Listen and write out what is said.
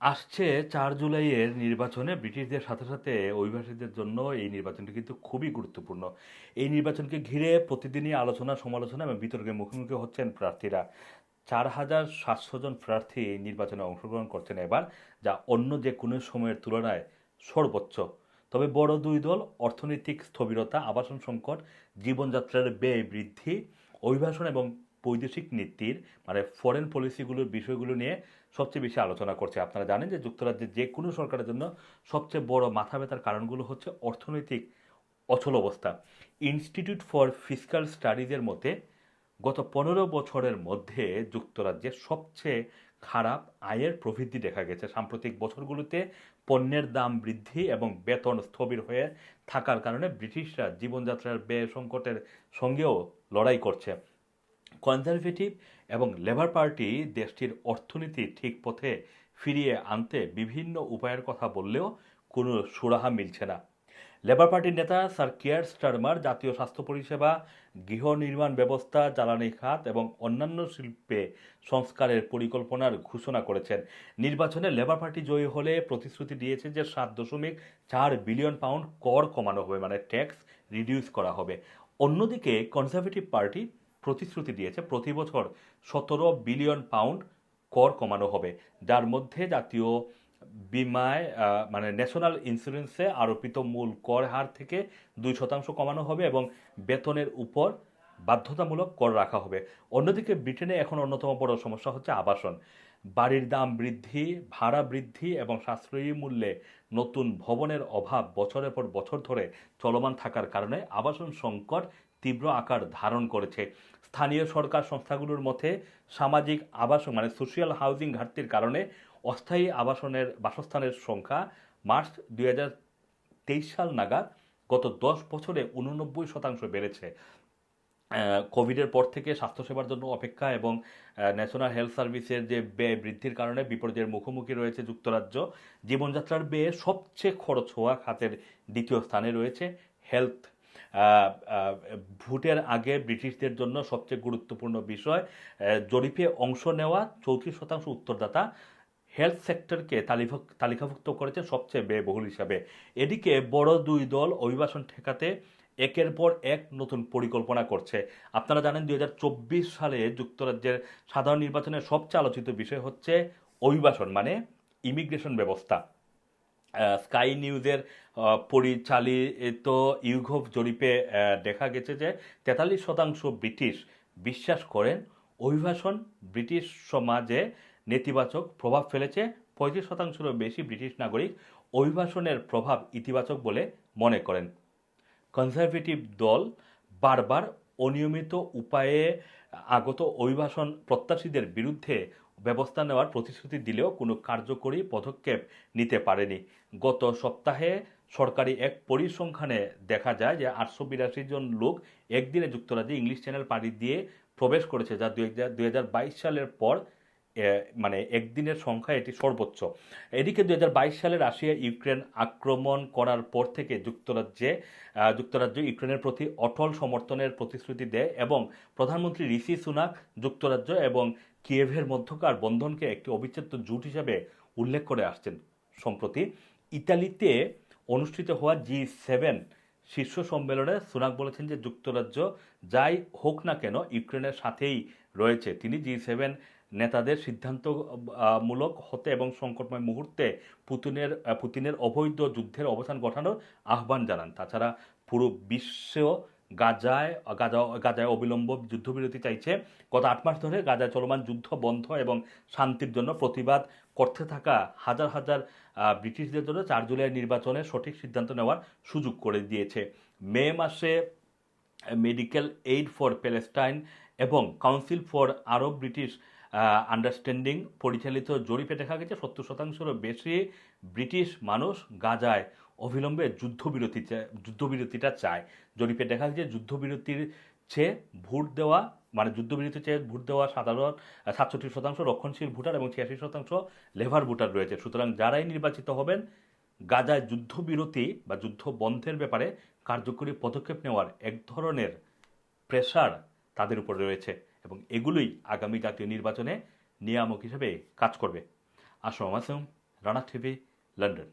আসছে চার জুলাইয়ের নির্বাচনে ব্রিটিশদের সাথে সাথে অভিবাসীদের জন্য এই নির্বাচনটি কিন্তু খুবই গুরুত্বপূর্ণ। এই নির্বাচনকে ঘিরে প্রতিদিনই আলোচনা, সমালোচনা এবং বিতর্কের মুখোমুখি হচ্ছেন প্রার্থীরা। চার হাজার সাতশো জন প্রার্থী নির্বাচনে অংশগ্রহণ করছেন এবার, যা অন্য যে কোনো সময়ের তুলনায় সর্বোচ্চ। তবে বড় দুই দল, অর্থনৈতিক স্থবিরতা, আবাসন সংকট, জীবনযাত্রার ব্যয় বৃদ্ধি, অভিবাসন এবং বৈদেশিক নীতির মানে ফরেন পলিসিগুলোর বিষয়গুলো নিয়ে সবচেয়ে বেশি আলোচনা করছে। আপনারা জানেন যে যুক্তরাজ্যের যে কোনো সরকারের জন্য সবচেয়ে বড় মাথা ব্যথার কারণগুলো হচ্ছে অর্থনৈতিক অচল অবস্থা। ইনস্টিটিউট ফর ফিজিক্যাল স্টাডিজের মতে, গত পনেরো বছরের মধ্যে যুক্তরাজ্যে সবচেয়ে খারাপ আয়ের প্রবৃদ্ধি দেখা গেছে। সাম্প্রতিক বছরগুলোতে পণ্যের দাম বৃদ্ধি এবং বেতন স্থবির হয়ে থাকার কারণে ব্রিটিশরা জীবনযাত্রার ব্যয় সংকটের সঙ্গেও লড়াই করছে। কনজারভেটিভ এবং লেবার পার্টি দেশটির অর্থনীতি ঠিক পথে ফিরিয়ে আনতে বিভিন্ন উপায়ের কথা বললেও কোনো সুরাহা মিলছে না। লেবার পার্টির নেতা স্যার কেয়ার স্টারমার জাতীয় স্বাস্থ্য পরিষেবা, গৃহ নির্মাণ ব্যবস্থা, জ্বালানি খাত এবং অন্যান্য শিল্পে সংস্কারের পরিকল্পনার ঘোষণা করেছেন। নির্বাচনে লেবার পার্টি জয়ী হলে প্রতিশ্রুতি দিয়েছে যে সাত দশমিক চার বিলিয়ন পাউন্ড কর কমানো হবে মানে ট্যাক্স রিডিউস করা হবে। অন্যদিকে কনজারভেটিভ পার্টি প্রতিশ্রুতি দিয়েছে, প্রতি বছর সতেরো বিলিয়ন পাউন্ড কর কমানো হবে। যার মধ্যে জাতীয় বিমায় মানে ন্যাশনাল ইন্স্যুরেন্সে আরোপিত মূল কর হার থেকে দুই শতাংশ কমানো হবে এবং বেতনের উপর বাধ্যতামূলক কর রাখা হবে। অন্যদিকে ব্রিটেনে এখন অন্যতম বড় সমস্যা হচ্ছে আবাসন। বাড়ির দাম বৃদ্ধি, ভাড়া বৃদ্ধি এবং সাশ্রয়ী মূল্যে নতুন ভবনের অভাব বছরের পর বছর ধরে চলমান থাকার কারণে আবাসন সংকট তীব্র আকার ধারণ করেছে। স্থানীয় সরকার সংস্থাগুলোর মধ্যে সামাজিক আবাসন মানে সোশিয়াল হাউজিং ঘাটতির কারণে অস্থায়ী আবাসনের বাসস্থানের সংখ্যা মার্চ দুই সাল নাগাদ গত দশ বছরে উননব্বই শতাংশ বেড়েছে। কোভিডের পর থেকে স্বাস্থ্যসেবার জন্য অপেক্ষা এবং ন্যাশনাল হেলথ সার্ভিসের যে ব্যয় বৃদ্ধির কারণে বিপর্যয়ের মুখোমুখি রয়েছে যুক্তরাজ্য। জীবনযাত্রার ব্যয়ে সবচেয়ে খরচ হওয়া খাতের দ্বিতীয় স্থানে রয়েছে হেলথ ভোটের আগে ব্রিটিশদের জন্য সবচেয়ে গুরুত্বপূর্ণ বিষয় জরিপে অংশ নেওয়া চৌত্রিশ শতাংশ উত্তরদাতা হেলথ সেক্টরকে তালিকাভুক্ত করেছে সবচেয়ে ব্যয়বহুল হিসাবে। এদিকে বড় দুই দল অভিবাসন ঠেকাতে একের পর এক নতুন পরিকল্পনা করছে। আপনারা জানেন দু হাজার চব্বিশ সালে যুক্তরাজ্যের সাধারণ নির্বাচনের সবচেয়ে আলোচিত বিষয় হচ্ছে অভিবাসন মানে ইমিগ্রেশন ব্যবস্থা। স্কাই নিউজের পরিচালিত ইউঘভ জরিপে দেখা গেছে যে তেতাল্লিশ শতাংশ ব্রিটিশ বিশ্বাস করেন অভিবাসন ব্রিটিশ সমাজে নেতিবাচক প্রভাব ফেলেছে। পঁয়ত্রিশ শতাংশেরও বেশি ব্রিটিশ নাগরিক অভিবাসনের প্রভাব ইতিবাচক বলে মনে করেন। কনজারভেটিভ দল বারবার অনিয়মিত উপায়ে আগত অভিবাসন প্রত্যাশীদের বিরুদ্ধে ব্যবস্থা নেওয়ার প্রতিশ্রুতি দিলেও কোনো কার্যকরী পদক্ষেপ নিতে পারেনি। গত সপ্তাহে সরকারি এক পরিসংখ্যানে দেখা যায় যে আটশো বিরাশি জন লোক একদিনে যুক্তরাজ্যে ইংলিশ চ্যানেল পাড়ি দিয়ে প্রবেশ করেছে, যা দু হাজার বাইশ সালের পর মানে একদিনের সংখ্যা এটি সর্বোচ্চ। এদিকে দুই সালে রাশিয়া ইউক্রেন আক্রমণ করার পর থেকে যুক্তরাজ্যে যুক্তরাজ্য ইউক্রেনের প্রতি অটল সমর্থনের প্রতিশ্রুতি দেয় এবং প্রধানমন্ত্রী ঋষি সুনাক যুক্তরাজ্য এবং কিয়েভের মধ্যকার বন্ধনকে একটি অবিচ্ছেদ্য জুট হিসাবে উল্লেখ করে আসছেন। সম্প্রতি ইতালিতে অনুষ্ঠিত হওয়া জি সেভেন শীর্ষ সম্মেলনে সুনাক বলেছেন যে যুক্তরাজ্য যাই হোক না কেন ইউক্রেনের সাথেই রয়েছে। তিনি জি সেভেন নেতাদের সিদ্ধান্তমূলক হতে এবং সংকটময় মুহূর্তে পুতিনের পুতিনের অবৈধ যুদ্ধের অবসান ঘটানোর আহ্বান জানান। তাছাড়া পুরো বিশ্ব গাজায়, গাজা, গাজায় অবিলম্ব যুদ্ধবিরতি চাইছে। গত আট মাস ধরে গাজায় চলমান যুদ্ধ বন্ধ এবং শান্তির জন্য প্রতিবাদ করতে থাকা হাজার হাজার ব্রিটিশদের জন্য চার জুলাই নির্বাচনে সঠিক সিদ্ধান্ত নেওয়ার সুযোগ করে দিয়েছে। মে মাসে মেডিকেল এইড ফর প্যালেস্টাইন এবং council for Arab British understanding পরিচালিত জরিপে দেখা গেছে সত্তর শতাংশেরও বেশি ব্রিটিশ মানুষ গাজায় অবিলম্বে যুদ্ধবিরতি যুদ্ধবিরতিটা চায়। জরিপে দেখা গেছে যুদ্ধবিরতির চেয়ে ভোট দেওয়া মানে যুদ্ধবিরতির চেয়ে ভোট দেওয়া সাধারণ সাতষট্টি শতাংশ রক্ষণশীল ভোটার এবং ছিয়াশি শতাংশ লেভার ভোটার রয়েছে। সুতরাং যারাই নির্বাচিত হবেন, গাজায় যুদ্ধবিরতি বা যুদ্ধ বন্ধের ব্যাপারে কার্যকরী পদক্ষেপ নেওয়ার এক ধরনের প্রেসার তাদের উপর রয়েছে। এবং এগুলোই আগামী জাতীয় নির্বাচনে নিয়ামক হিসেবে কাজ করবে। Assam আমাসম Rana TV London.